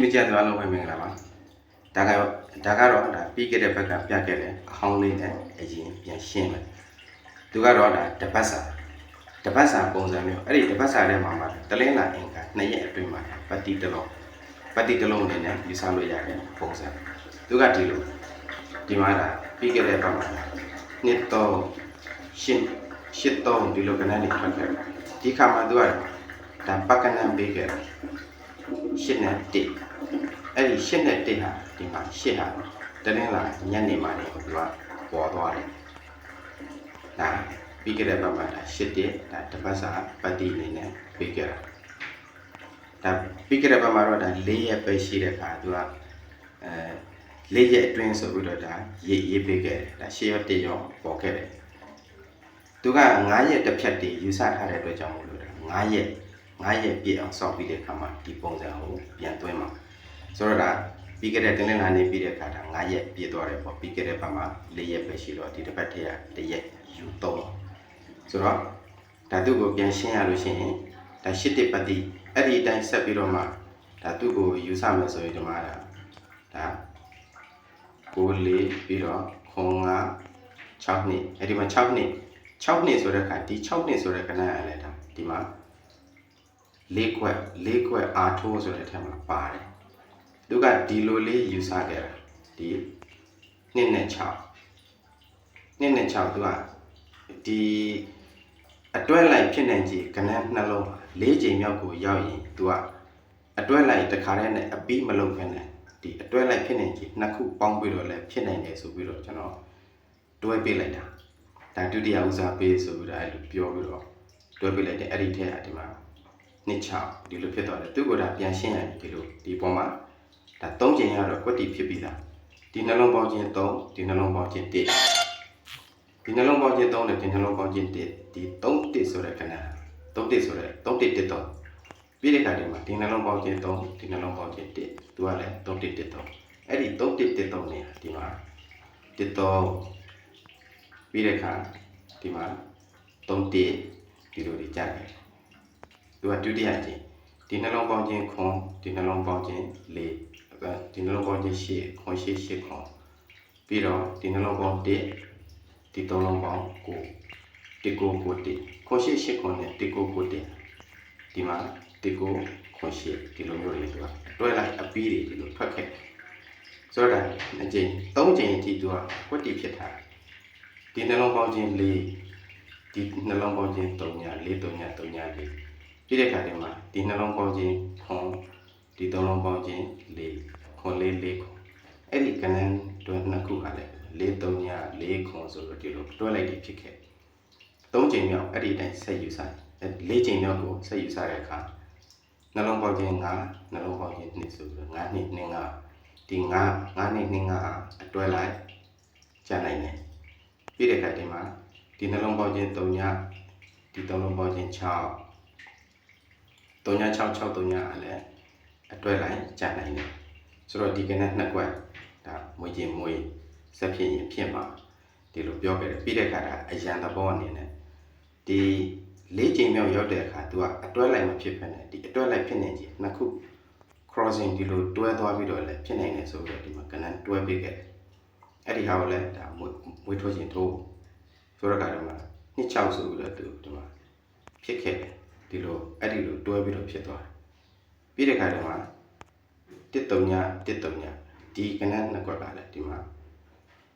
မိကြသွားလို့ပဲမင်္ဂလာပါဒါကဒါကတော့ဒါပြီးခဲ့တဲ့ဘက်ကပြခဲ့တဲ့အဟောင်းလေးနဲ့အရင်ပြန်ရှင်းမယ်သူကတော့ဒါတပတ်စာတပတ်စာပုံစံမျိုးအဲ့ဒီတပတ်စာထဲမှာမှာတလင်းလာအင်္ဂါနှစ်ရက်အတွင်းမှာပတိတလုံးပတိတလုံးအနေနဲ့ယူဆလို့ရတဲ့ပုံစံသူကဒီလိုဒီမှာဒါပြီးခဲ့တဲ့ဘက်မှာနှစ်တော့ရှင်းရှစ်တော့ဒီလိုကနန်းလေးထွက်ခဲ့တယ်ဒီခါမှာသူကဒါပကနန်းပေးခဲ့တယ်ရှစ်နဲ့တစ် အဲ့ဒီရှစ်နဲ့တစ်ဟာဒီမှာရှစ်ဟာတနင်္လာညနေမှနေကိုသူကပေါ်သွားတယ်ဒါပြီးကြတဲ့ဘက်မှာဒါရှစ်တစ်ဒါတစ်ပတ်စာပတ်တိအနေနဲ့ပြီးကြတာဒါပြီးကြတဲ့ဘက်မှာတော့ဒါ၄ရက်ပဲရှိတဲ့အခါသူကအဲ၄ရက်အတွင်းဆိုပြီးတော့ဒါရေးရေးပေးခဲ့တယ်ဒါရှစ်ရက်တစ်ရောပေါ်ခဲ့တယ်သူက9ရက်တစ်ဖြတ်တည်းယူဆထားတဲ့အတွက်ကြောင့်မို့လို့ဒါ9ရက်9ရက်ပြည့်အောင်စောင့်ပြီးတဲ့အခါမှာဒီပုံစံကိုပြန်သွင်းမှာ ဆိုတော့ဒါပြီးခဲ့တဲ့တင်းလင်းလာနေပြီးတဲ့အခါဒါ9ရက်ပြည့်သွားတယ်ပေါ့ပြီးခဲ့တဲ့ဘက်မှာ4ရက်ပဲရှိတော့ဒီတစ်ပတ်ထက်က1ရက်ယူ3ဆိုတော့ဒါသူ့ကိုပြန်ရှင်းရလို့ရှိရင်ဒါရှစ်တစ်ပတ်တိအဲ့ဒီအတိုင်းဆက်ပြီးတော့မှဒါသူ့ကိုယူဆမယ်ဆိုရင်ဒီမှာဒါဒါ6လေးပြီးတော့ခွန်9 6နှစ်အဲ့ဒီမှာ6နှစ်6နှစ်ဆိုတဲ့အခါဒီ6နှစ်ဆိုတဲ့ကဏ္ဍရလဲဒါဒီမှာလေးခွက်လေးခွက်အားထိုးဆိုတဲ့အထက်မှာပါတယ် သူကဒီလိုလေးယူဆခဲ့တာဒီ2နဲ့6 2နဲ့6သူကဒီအတွဲလိုက်ဖြစ်နိုင်ကြီးကဏ္ဍနှလုံး၄ချိန်မြောက်ကိုရောက်ရင်သူကအတွဲလိုက်တစ်ခါတည်းနဲ့အပြီးမလုပ်ခနဲ့ဒီအတွဲလိုက်ဖြစ်နိုင်ကြီးနှစ်ခုပေါင်းပြီးတော့လည်းဖြစ်နိုင်တယ်ဆိုပြီးတော့ကျွန်တော်တွဲပေးလိုက်တာဒါဒုတိယဦးစားပေးဆိုပြီးတော့အဲ့လိုပြောပြီးတော့တွဲပေးလိုက်တယ်အဲ့ဒီထက်ကဒီမှာနှစ်ချဒီလိုဖြစ်သွားတယ်သူကဒါပြန်ရှင်းရတယ်ဒီလိုဒီပေါ်မှာ ဒါ၃ချိန်ရတော့ကွက်တီဖြစ်ပြီးသားဒီနှလုံးပေါင်းခြင်း၃ဒီနှလုံးပေါင်းခြင်း၁ဒီနှလုံးပေါင်းခြင်း၃နဲ့ဒီနှလုံးပေါင်းခြင်း၁ဒီ၃တစ်ဆိုတဲ့ခဏ၃တစ်ဆိုတဲ့၃တစ်တစ်တော့ပြီးတဲ့ခါဒီမှာဒီနှလုံးပေါင်းခြင်း၃ဒီနှလုံးပေါင်းခြင်း၁သူကလည်း၃တစ်တစ်တော့အဲ့ဒီ၃တစ်တစ်တော့နေတာဒီမှာတစ်တော့ပြီးတဲ့ခါဒီမှာ၃တစ်ဒီလိုတွေကြတယ်သူကဒုတိယကျင်ဒီနှလုံးပေါင်းခြင်းခွန်ဒီနှလုံးပေါင်းခြင်း၄ ဒီနှလုံးပေါင်းခြင်း၈ခွန်၈၈ခွန်ပြီးတော့ဒီနှလုံးပေါင်း၁ဒီသုံးလုံးပေါင်း9ဒီကိုကို1ခွန်၈၈ခွန်နဲ့ဒီကိုကို1ဒီမှာဒီကိုခွန်၈ဒီလိုမျိုးတွေသူကတွဲလိုက်အပီးတွေဒီလိုထွက်ခဲ့ဆိုတော့အကျင်၃ကျင်အထိသူကကွက်တီဖြစ်ထားဒီနှလုံးပေါင်းခြင်း၄ဒီနှလုံးပေါင်းခြင်း3ည4 3ည3ည4ပြည့်တဲ့ခါဒီမှာဒီနှလုံးပေါင်းခြင်းခွန် ဒီသုံးလုံးပေါင်းခြင်း၄ခွန်လေး၄ခွန်အဲ့ဒီကဏ္ဍတွဲနှစ်ခုဟာလည်း၄၃ည၄ခွန်ဆိုတော့ဒီလိုတွဲလိုက်ပြီးဖြစ်ခဲ့၃ချိန်မြောက်အဲ့ဒီတိုင်းဆက်ယူစား၄ချိန်မြောက်ကိုဆက်ယူစားတဲ့အခါနှလုံးပေါင်းခြင်း၅နှလုံးပေါင်းခြင်း2ဆိုတော့၅နှစ်နဲ့၅ဒီ၅၅နှစ်နဲ့၅အတွဲလိုက်ကျန်နိုင်တယ်ပြည့်တဲ့ခါဒီမှာဒီနှလုံးပေါင်းခြင်း၃ညဒီသုံးလုံးပေါင်းခြင်း6 3663ညအလည်း အတွဲလိုက်ကြာနိုင်တယ်ဆိုတော့ဒီကနေ့နှစ်ကွက်ဒါမွေးခြင်းမွေးဆက်ဖြစ်ရင်ဖြစ်မှာဒီလိုပြောခဲ့တယ်ပြီးတဲ့အခါဒါအရန်သဘောအနေနဲ့ဒီလေးချိန်မြောက်ရောက်တဲ့အခါ तू ကအတွဲလိုက်မဖြစ်ဖ ೇನೆ ဒီအတွဲလိုက်ဖြစ်နေကြီးနှစ်ခု crossing ဒီလိုတွဲသွားပြီးတော့လည်းဖြစ်နိုင်တယ်ဆိုတော့ဒီမှာကနန်းတွဲပေးခဲ့တယ်အဲ့ဒီဟာကိုလည်းဒါမွေးမွေးထိုးခြင်းထိုးဆိုတော့ကတော့မှနှစ်6ဆိုပြီးတော့သူဒီမှာဖြစ်ခဲ့တယ်ဒီလိုအဲ့ဒီလိုတွဲပြီးတော့ဖြစ်သွားတယ် ပြီးတဲ့ခါကျမှတစ်တုံညတစ်တုံညဒီကနန်းနှစ်ကွက်ကလည်းဒီမှာ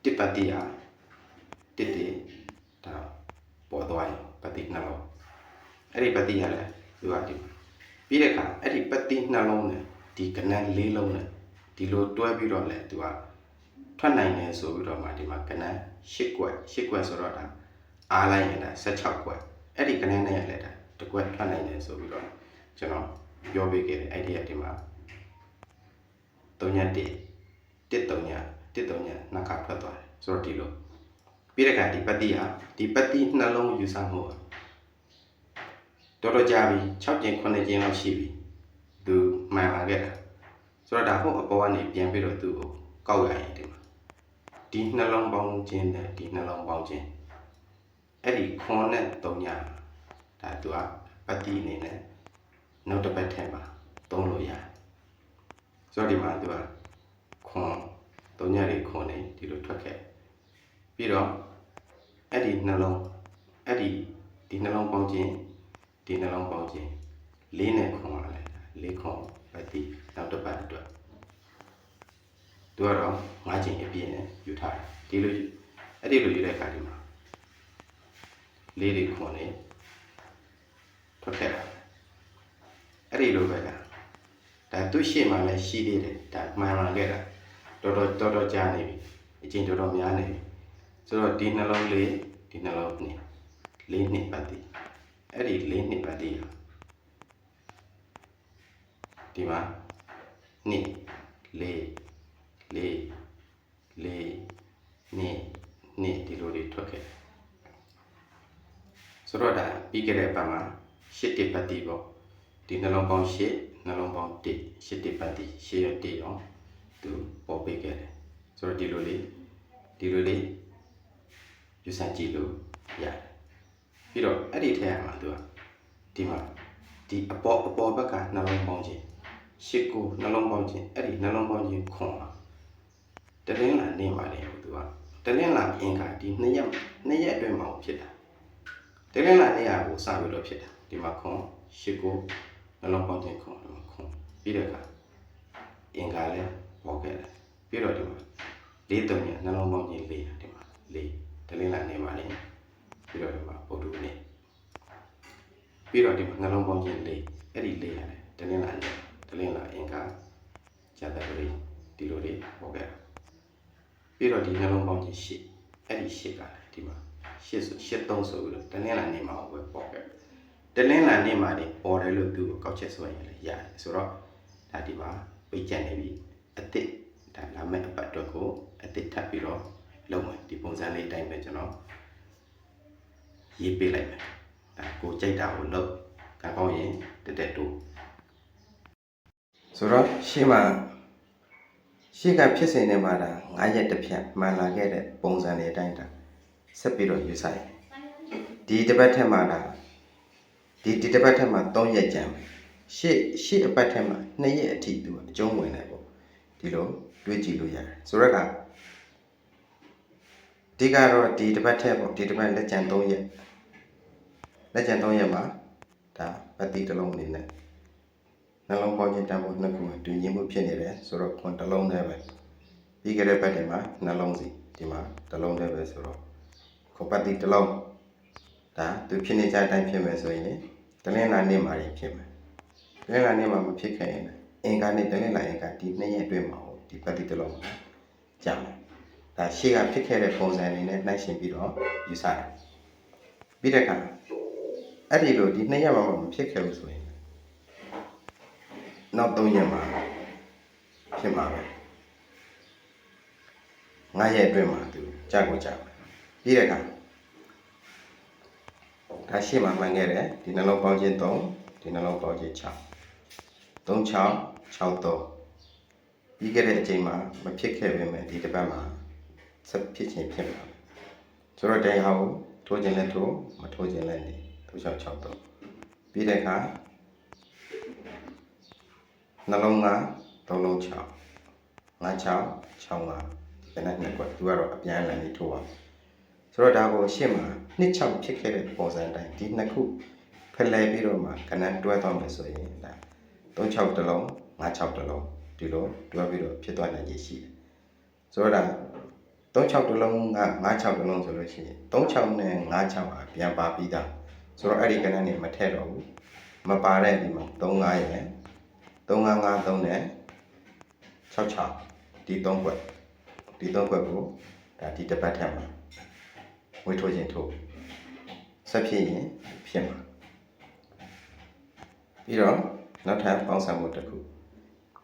တစ်ပတ်တိယတစ်တေဒါပေါ်သွားရင်ပတိနှလုံးအဲ့ဒီပတိရလည်းဒီကဒီပြီးတဲ့ခါအဲ့ဒီပတိနှလုံးနဲ့ဒီကနန်းလေးလုံးနဲ့ဒီလိုတွဲပြီးတော့လည်းသူကထွက်နိုင်တယ်ဆိုပြီးတော့မှဒီမှာကနန်း၈ကွက်၈ကွက်ဆိုတော့ဒါအားလိုက်ရင်ဒါ16ကွက်အဲ့ဒီကနန်းနဲ့လည်းဒါတကွက်ထွက်နိုင်တယ်ဆိုပြီးတော့ကျွန်တော် ပြောပေးခဲ့တယ်အဲ့ဒီအဒီမှာ3ည1 1 3ည1 3ညနှစ်ခါထွက်သွားတယ်ဆိုတော့ဒီလိုပြီးတဲ့အခါဒီပတိဟာဒီပတိနှလုံးယူဆမှုဟာတော်တော်ကြာပြီ6ကျင်9ကျင်လောက်ရှိပြီသူမှန်လာခဲ့တာဆိုတော့ဒါဟုတ်အပေါ်ကနေပြန်ပြီးတော့သူ့ကိုကောက်ရရင်ဒီမှာဒီနှလုံးပေါင်းခြင်းနဲ့ဒီနှလုံးပေါင်းခြင်းအဲ့ဒီခွန်နဲ့3ညဒါသူကပတိအနေနဲ့ နောက်တစ်ပတ်ထဲမှာသုံးလို့ရတယ်ဆိုတော့ဒီမှာသူကခွန်သုံးညတွေခွန်နေဒီလိုထွက်ခဲ့ပြီးတော့အဲ့ဒီနှလုံးအဲ့ဒီဒီနှလုံးပေါင်းခြင်းဒီနှလုံးပေါင်းခြင်းလေးနဲ့ခွန်ရလဲလေးခွန်ပဲဒီနောက်တစ်ပတ်အတွက်သူကတော့ငါးချိန်အပြည့်နဲ့ယူထားတယ်ဒီလိုအဲ့ဒီလိုယူတဲ့အခါဒီမှာလေးတွေခွန်နေထွက်ခဲ့တာ အဲ့ဒီလိုပဲကဒါသူ့ရှေ့မှာလည်းရှိသေးတယ်ဒါမှန်မှန်ခဲ့တာတော်တော်တော်တော်ကြာနေပြီအချိန်တော်တော်များနေပြီဆိုတော့ဒီနှလုံးလေးဒီနှလုံးနှစ်လေးနှစ်ပတ်တည်အဲ့ဒီလေးနှစ်ပတ်တည်ဒီမှာနှစ်လေးလေးလေးနှစ်နှစ်ဒီလိုတွေထွက်ခဲ့ဆိုတော့ဒါပြီးခဲ့တဲ့ပတ်မှာရှစ်တစ်ပတ်တည်ပေါ့ ဒီနှလုံးပေါင်း၈နှလုံးပေါင်း1 8တိပတ်တိ8ရ1ရောသူပေါ်ပေးခဲ့တယ်ဆိုတော့ဒီလိုလေးဒီလိုလေးယူဆကြည့်လို့ရတယ်ပြီးတော့အဲ့ဒီထဲမှာသူကဒီမှာဒီအပေါ်အပေါ်ဘက်ကနှလုံးပေါင်းခြင်းရှစ်ကိုနှလုံးပေါင်းခြင်းအဲ့ဒီနှလုံးပေါင်းခြင်းခွန်ပါတလင်းလာနေပါလေသူကတလင်းလာအင်္ဂါဒီနှစ်ရက်နှစ်ရက်အတွင်းမှာဖြစ်တာတလင်းလာနေရကိုစပြီးတော့ဖြစ်တာဒီမှာခွန်ရှစ်ကို နှလုံးပေါင်းခြင်းခုံခုံပြီးတဲ့အခါအင်္ဂါလည်းပေါ်ခဲ့တယ်ပြီးတော့ဒီမှာလေးတုံရနှလုံးပေါင်းခြင်းလေးဒီမှာလေးတလင်းလာနေမှာလေးပြီးတော့ဒီမှာပုဒ္ဓနေပြီးတော့ဒီမှာနှလုံးပေါင်းခြင်းလေးအဲ့ဒီလေးရတယ်တလင်းလာနေတလင်းလာအင်္ဂါဇာတပရိဒီလိုလေးပေါ်ခဲ့တာပြီးတော့ဒီနှလုံးပေါင်းခြင်းရှစ်အဲ့ဒီရှစ်ကလည်းဒီမှာရှစ်ဆိုရှစ်သုံးဆိုပြီးတော့တလင်းလာနေမှာပဲပေါ်ခဲ့တယ် တလင်းလာနေမှာနေပေါ်တယ်လို့သူ့ကိုကောက်ချက်ဆိုရင်လည်းရတယ်ဆိုတော့ဒါဒီမှာပြည့်ကျန်နေပြီအစ်စ်ဒါလာမဲ့အပတ်အတွက်ကိုအစ်စ်ထပ်ပြီးတော့လုံးမယ်ဒီပုံစံလေးတိုင်းပဲကျွန်တော်ရေးပေးလိုက်မယ်ဒါကိုကြိုက်တာကိုလုပ်ကံကောင်းရင်တက်တက်တူဆိုတော့ရှေ့မှာရှေ့ကဖြစ်စဉ်ထဲမှာဒါ9ရက်တစ်ဖြတ်မှန်လာခဲ့တဲ့ပုံစံတွေအတိုင်းဒါဆက်ပြီးတော့ယူဆိုင်ဒီတစ်ပတ်ထက်မှာဒါ ဒီဒီတစ်ပတ်ထက်မှာ3ရက်ကြံမယ်ရှေ့ရှေ့အပတ်ထက်မှာ2ရက်အထိသူကအကျုံးဝင်တယ်ပေါ့ဒီလိုတွေးကြည့်လို့ရတယ်ဆိုတော့ကဒီကတော့ဒီတစ်ပတ်ထက်ပေါ့ဒီတစ်ပတ်လက်ကြံ3ရက်လက်ကြံ3ရက်မှာဒါပတ်တိတစ်လုံးအနေနဲ့နှလုံးပေါင်းခြင်းတန်ဖို့နှစ်ခုမှာတွင်ခြင်းမှုဖြစ်နေတယ်ဆိုတော့ခွန်တစ်လုံးနဲ့ပဲပြီးကြတဲ့ပတ်တွေမှာနှလုံးစီဒီမှာတစ်လုံးနဲ့ပဲဆိုတော့ခွန်ပတ်တိတစ်လုံးဒါသူဖြစ်နေကြတဲ့အတိုင်းဖြစ်မယ်ဆိုရင် တလင်းလာနေမှာဖြစ်မယ်တလင်းလာနေမှာမဖြစ်ခဲ့ရင်အင်္ဂါနဲ့တလင်းလာအင်္ဂါဒီနှစ်ရက်အတွင်းမှာဟိုဒီပတ်တိတစ်လုံးမှာကြာမယ်ဒါရှေ့ကဖြစ်ခဲ့တဲ့ပုံစံအနေနဲ့နှိုင်းရှင်ပြီးတော့ယူဆတယ်ပြီးတဲ့အခါအဲ့ဒီလိုဒီနှစ်ရက်မှာမဖြစ်ခဲ့ဘူးဆိုရင်နောက်၃ရက်မှာဖြစ်မှာပဲငါးရက်အတွင်းမှာသူကြာကိုကြာမယ်ပြီးတဲ့အခါ ဒါရှေ့မှာမှန်ခဲ့တယ်ဒီနှလုံးပေါင်းခြင်း3ဒီနှလုံးပေါင်းခြင်း6 3 6 6 3ပြီးခဲ့တဲ့အချိန်မှာမဖြစ်ခဲ့ပေမဲ့ဒီတစ်ပတ်မှာဆက်ဖြစ်ခြင်းဖြစ်မှာဆိုတော့တိုင်ဟာကိုထိုးခြင်းလည်းထိုးမထိုးခြင်းလည်းနေထိုး6 6 3ပြီးတဲ့အခါနှလုံးက3လုံး6 5 6 6 5ဒီကနေ့နှစ်ကွက်သူကတော့အပြန်အလှန်လေးထိုးပါ ဆိုတော့ဒါကိုရှေ့မှာနှစ်ချောက်ဖြစ်ခဲ့တဲ့ပုံစံတိုင်းဒီနှစ်ခုဖလှယ်ပြီးတော့မှကဏ္ဍတွဲသွားမယ်ဆိုရင်ဒါ36တလုံး56တလုံးဒီလိုတွဲပြီးတော့ဖြစ်သွားနိုင်ရရှိတယ်ဆိုတော့ဒါ36တလုံးက56တလုံးဆိုလို့ရှိရင်36နဲ့56ဟာပြန်ပါပြီးသားဆိုတော့အဲ့ဒီကဏ္ဍနေမထည့်တော့ဘူးမပါတဲ့ဒီမှာ35ရယ်3553နဲ့66ဒီ3ခွက်ဒီ3ခွက်ကိုဒါဒီတစ်ပတ်ထက်မှာ ဝေထိုးခြင်းထိုးဆက်ဖြစ်ရင်ဖြစ်မှာပြီးတော့နောက်ထပ်ပေါင်းစပ်မှုတစ်ခု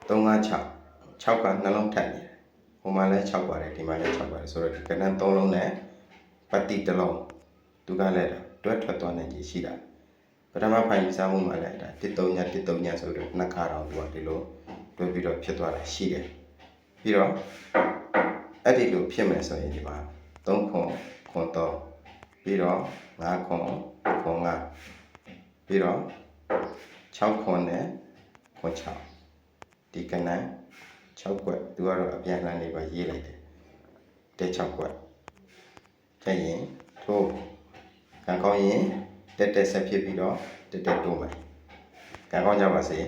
356 6ကနှလုံးထပ်နေတယ်ဟိုမှာလည်း6ပါတယ်ဒီမှာလည်း6ပါတယ်ဆိုတော့ဒီကဏ္ဍ3လုံးနဲ့ပတိတစ်လုံးသူကလည်းတွဲထွက်သွားနိုင်ကြီးရှိတာပထမဖိုင်စားမှုမှာလည်းဒါ13ည13ညဆိုတော့နှစ်ခါတော့သူကဒီလိုတွဲပြီးတော့ဖြစ်သွားတာရှိတယ်ပြီးတော့အဲ့ဒီလိုဖြစ်မယ်ဆိုရင်ဒီမှာ3ခွန် ခွန်တော့ပြီးတော့5ခွန်ခွန်5ပြီးတော့6ခွန်နဲ့ခွန်6ဒီကဏ္ဍ6ကွက်သူကတော့အပြန်အလှန်လေးပါရေးလိုက်တယ်တက်6ကွက်ကျရင်ထိုးကံကောင်းရင်တက်တက်ဆက်ဖြစ်ပြီးတော့တက်တက်တိုးမယ်ကံကောင်းကြပါစေ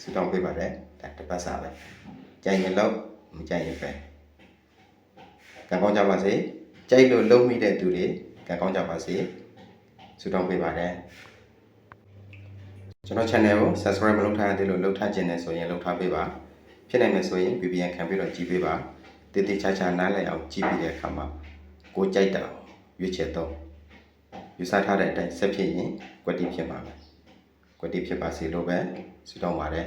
ဆုတောင်းပေးပါတယ်ဒါတစ်ပတ်စာပဲကြိုင်ရင်လို့မကြိုင်ရင်ပဲကံကောင်းကြပါစေ ကြိုက်လို့လုံးမိတဲ့သူတွေကံကောင်းကြပါစေဆုတောင်းပေးပါတယ်ကျွန်တော် channel ကို subscribe မလုပ်ထားသေးလို့လုပ်ထားခြင်းနဲ့ဆိုရင်လုပ်ထားပေးပါဖြစ်နိုင်မယ်ဆိုရင် VPN ခံပြီးတော့ကြည့်ပေးပါတည်တည်ချာချာနားလည်အောင်ကြည့်ပြီးတဲ့အခါမှာကိုကြိုက်တာရွေးချယ်တော့ယူဆထားတဲ့အတိုင်းဆက်ဖြစ်ရင်ကွက်တီဖြစ်ပါမယ်ကွက်တီဖြစ်ပါစေလို့ပဲဆုတောင်းပါတယ်